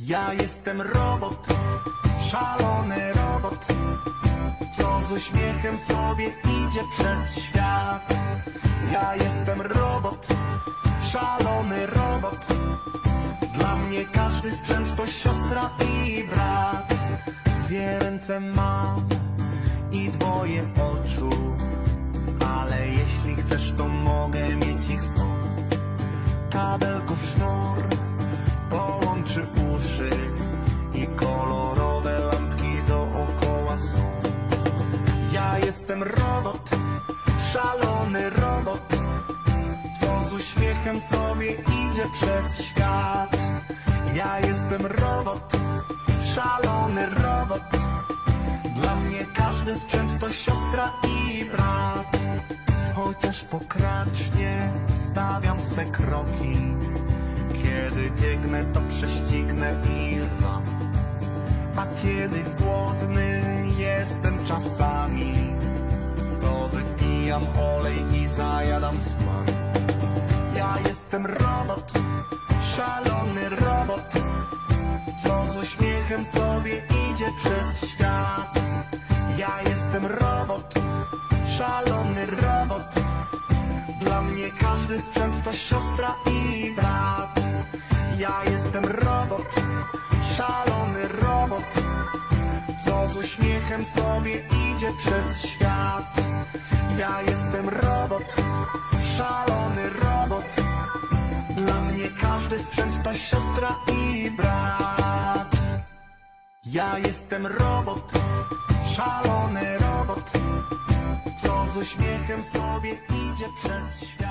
Ja jestem robot, szalony robot, co z uśmiechem sobie idzie przez świat. Ja jestem robot, szalony robot, dla mnie każdy sprzęt to siostra i brat. Dwie ręce mam i dwoje oczu, jestem robot, szalony robot, co z uśmiechem sobie idzie przez świat. Ja jestem robot, szalony robot, dla mnie każdy sprzęt to siostra i brat. Chociaż pokracznie stawiam swe kroki. Kiedy biegnę to prześcignę i rwam. A kiedy głodny jestem czasami wypijam olej i zajadam smak. Ja jestem robot, szalony robot Co z uśmiechem sobie idzie przez świat. Ja jestem robot, szalony robot. Dla mnie każdy sprzęt to siostra i brat uśmiechem sobie idzie przez świat. Ja jestem robot, szalony robot. Dla mnie każdy sprzęt to siostra i brat. Ja jestem robot, szalony robot, co z uśmiechem sobie idzie przez świat.